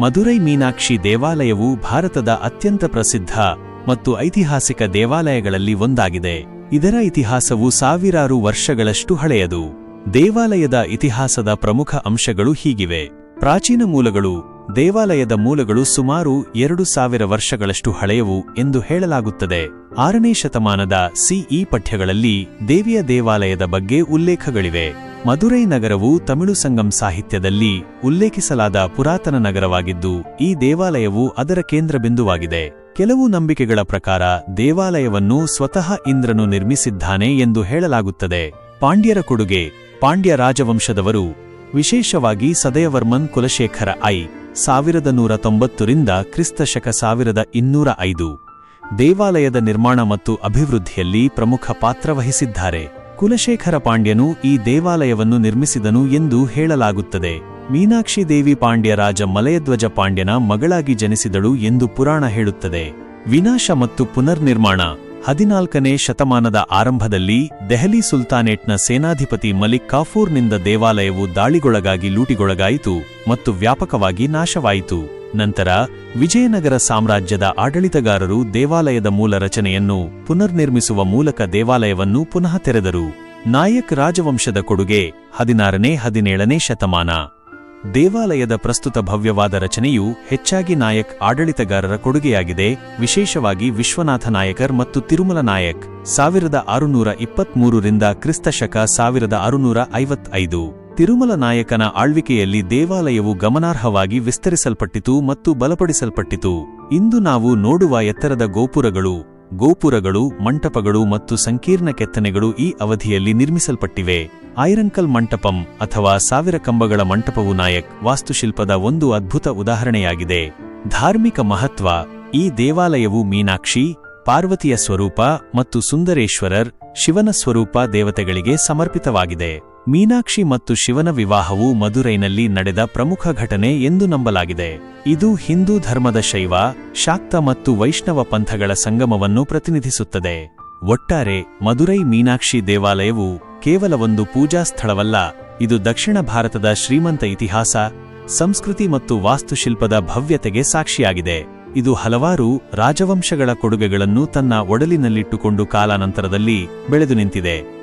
ಮದುರೈ ಮೀನಾಕ್ಷಿ ದೇವಾಲಯವು ಭಾರತದ ಅತ್ಯಂತ ಪ್ರಸಿದ್ಧ ಮತ್ತು ಐತಿಹಾಸಿಕ ದೇವಾಲಯಗಳಲ್ಲಿ ಒಂದಾಗಿದೆ. ಇದರ ಇತಿಹಾಸವು ಸಾವಿರಾರು ವರ್ಷಗಳಷ್ಟು ಹಳೆಯದು. ದೇವಾಲಯದ ಇತಿಹಾಸದ ಪ್ರಮುಖ ಅಂಶಗಳು ಹೀಗಿವೆ. ಪ್ರಾಚೀನ ಮೂಲಗಳು, ದೇವಾಲಯದ ಮೂಲಗಳು ಸುಮಾರು ಎರಡು ಸಾವಿರ ವರ್ಷಗಳಷ್ಟು ಹಳೆಯವು ಎಂದು ಹೇಳಲಾಗುತ್ತದೆ. ಆರನೇ ಶತಮಾನದ ಸಿಇ ಪಠ್ಯಗಳಲ್ಲಿ ದೇವಿಯ ದೇವಾಲಯದ ಬಗ್ಗೆ ಉಲ್ಲೇಖಗಳಿವೆ. ಮದುರೈ ನಗರವು ತಮಿಳು ಸಂಗಮ್ ಸಾಹಿತ್ಯದಲ್ಲಿ ಉಲ್ಲೇಖಿಸಲಾದ ಪುರಾತನ ನಗರವಾಗಿದ್ದು, ಈ ದೇವಾಲಯವು ಅದರ ಕೇಂದ್ರಬಿಂದುವಾಗಿದೆ ಕೆಲವು ನಂಬಿಕೆಗಳ ಪ್ರಕಾರ, ದೇವಾಲಯವನ್ನು ಸ್ವತಃ ಇಂದ್ರನು ನಿರ್ಮಿಸಿದ್ದಾನೆ ಎಂದು ಹೇಳಲಾಗುತ್ತದೆ. ಪಾಂಡ್ಯರ ಕೊಡುಗೆ, ಪಾಂಡ್ಯ ರಾಜವಂಶದವರು, ವಿಶೇಷವಾಗಿ ಸದಯವರ್ಮನ್ ಕುಲಶೇಖರ ಐ, ಸಾವಿರದ ನೂರ ತೊಂಬತ್ತರಿಂದ ಕ್ರಿಸ್ತಶಕ ಸಾವಿರದ ಇನ್ನೂರ ಐದು. ದೇವಾಲಯದ ನಿರ್ಮಾಣ ಮತ್ತು ಅಭಿವೃದ್ಧಿಯಲ್ಲಿ ಪ್ರಮುಖ ಪಾತ್ರ ವಹಿಸಿದ್ದಾರೆ. ಕುಲಶೇಖರ ಪಾಂಡ್ಯನು ಈ ದೇವಾಲಯವನ್ನು ನಿರ್ಮಿಸಿದನು ಎಂದು ಹೇಳಲಾಗುತ್ತದೆ. ಮೀನಾಕ್ಷಿ ದೇವಿ ಪಾಂಡ್ಯ ರಾಜ ಮಲಯಧ್ವಜ ಪಾಂಡ್ಯನ ಮಗಳಾಗಿ ಜನಿಸಿದಳು ಎಂದು ಪುರಾಣ ಹೇಳುತ್ತದೆ. ವಿನಾಶ ಮತ್ತು ಪುನರ್ನಿರ್ಮಾಣ. ಹದಿನಾಲ್ಕನೇ ಶತಮಾನದ ಆರಂಭದಲ್ಲಿ ದೆಹಲಿ ಸುಲ್ತಾನೇಟ್ನ ಸೇನಾಧಿಪತಿ ಮಲಿಕ್ ಕಾಫೂರ್ನಿಂದ ದೇವಾಲಯವು ದಾಳಿಗೊಳಗಾಗಿ ಲೂಟಿಗೊಳಗಾಯಿತು ಮತ್ತು ವ್ಯಾಪಕವಾಗಿ ನಾಶವಾಯಿತು. ನಂತರ ವಿಜಯನಗರ ಸಾಮ್ರಾಜ್ಯದ ಆಡಳಿತಗಾರರು ದೇವಾಲಯದ ಮೂಲ ರಚನೆಯನ್ನು ಪುನರ್ನಿರ್ಮಿಸುವ ಮೂಲಕ ದೇವಾಲಯವನ್ನು ಪುನಃ ತೆರೆದರು. ನಾಯಕ್ ರಾಜವಂಶದ ಕೊಡುಗೆ ಹದಿನಾರನೇ ಹದಿನೇಳನೇ ಶತಮಾನ. ದೇವಾಲಯದ ಪ್ರಸ್ತುತ ಭವ್ಯವಾದ ರಚನೆಯು ಹೆಚ್ಚಾಗಿ ನಾಯಕ್ ಆಡಳಿತಗಾರರ ಕೊಡುಗೆಯಾಗಿದೆ, ವಿಶೇಷವಾಗಿ ವಿಶ್ವನಾಥ ನಾಯಕರ್ ಮತ್ತು ತಿರುಮಲ ನಾಯಕ್. ಸಾವಿರದ ಆರುನೂರ ಇಪ್ಪತ್ಮೂರರಿಂದ ಕ್ರಿಸ್ತಶಕ ಸಾವಿರದ ಆರುನೂರ ಐವತ್ತೈದು. ತಿರುಮಲ ನಾಯಕನ ಆಳ್ವಿಕೆಯಲ್ಲಿ ದೇವಾಲಯವು ಗಮನಾರ್ಹವಾಗಿ ವಿಸ್ತರಿಸಲ್ಪಟ್ಟಿತು ಮತ್ತು ಬಲಪಡಿಸಲ್ಪಟ್ಟಿತು. ಇಂದು ನಾವು ನೋಡುವ ಎತ್ತರದ ಗೋಪುರಗಳು ಗೋಪುರಗಳು, ಮಂಟಪಗಳು ಮತ್ತು ಸಂಕೀರ್ಣ ಕೆತ್ತನೆಗಳು ಈ ಅವಧಿಯಲ್ಲಿ ನಿರ್ಮಿಸಲ್ಪಟ್ಟಿವೆ. ಐರಂಕಲ್ ಮಂಟಪಂ ಅಥವಾ ಸಾವಿರ ಕಂಬಗಳ ಮಂಟಪವು ನಾಯಕ್, ವಾಸ್ತುಶಿಲ್ಪದ ಒಂದು ಅದ್ಭುತ ಉದಾಹರಣೆಯಾಗಿದೆ. ಧಾರ್ಮಿಕ ಮಹತ್ವ, ಈ ದೇವಾಲಯವು ಮೀನಾಕ್ಷಿ ಪಾರ್ವತಿಯ ಸ್ವರೂಪ ಮತ್ತು ಸುಂದರೇಶ್ವರರ್ ಶಿವನ ಸ್ವರೂಪ ದೇವತೆಗಳಿಗೆ ಸಮರ್ಪಿತವಾಗಿದೆ. ಮೀನಾಕ್ಷಿ ಮತ್ತು ಶಿವನ ವಿವಾಹವು ಮದುರೈನಲ್ಲಿ ನಡೆದ ಪ್ರಮುಖ ಘಟನೆ ಎಂದು ನಂಬಲಾಗಿದೆ. ಇದು ಹಿಂದೂ ಧರ್ಮದ ಶೈವ, ಶಾಕ್ತ ಮತ್ತು ವೈಷ್ಣವ ಪಂಥಗಳ ಸಂಗಮವನ್ನು ಪ್ರತಿನಿಧಿಸುತ್ತದೆ. ಒಟ್ಟಾರೆ ಮದುರೈ ಮೀನಾಕ್ಷಿ ದೇವಾಲಯವು ಕೇವಲ ಒಂದು ಪೂಜಾ ಸ್ಥಳವಲ್ಲ, ಇದು ದಕ್ಷಿಣ ಭಾರತದ ಶ್ರೀಮಂತ ಇತಿಹಾಸ, ಸಂಸ್ಕೃತಿ ಮತ್ತು ವಾಸ್ತುಶಿಲ್ಪದ ಭವ್ಯತೆಗೆ ಸಾಕ್ಷಿಯಾಗಿದೆ. ಇದು ಹಲವಾರು ರಾಜವಂಶಗಳ ಕೊಡುಗೆಗಳನ್ನು ತನ್ನ ಒಡಲಿನಲ್ಲಿಟ್ಟುಕೊಂಡು ಕಾಲಾನಂತರದಲ್ಲಿ ಬೆಳೆದು ನಿಂತಿದೆ.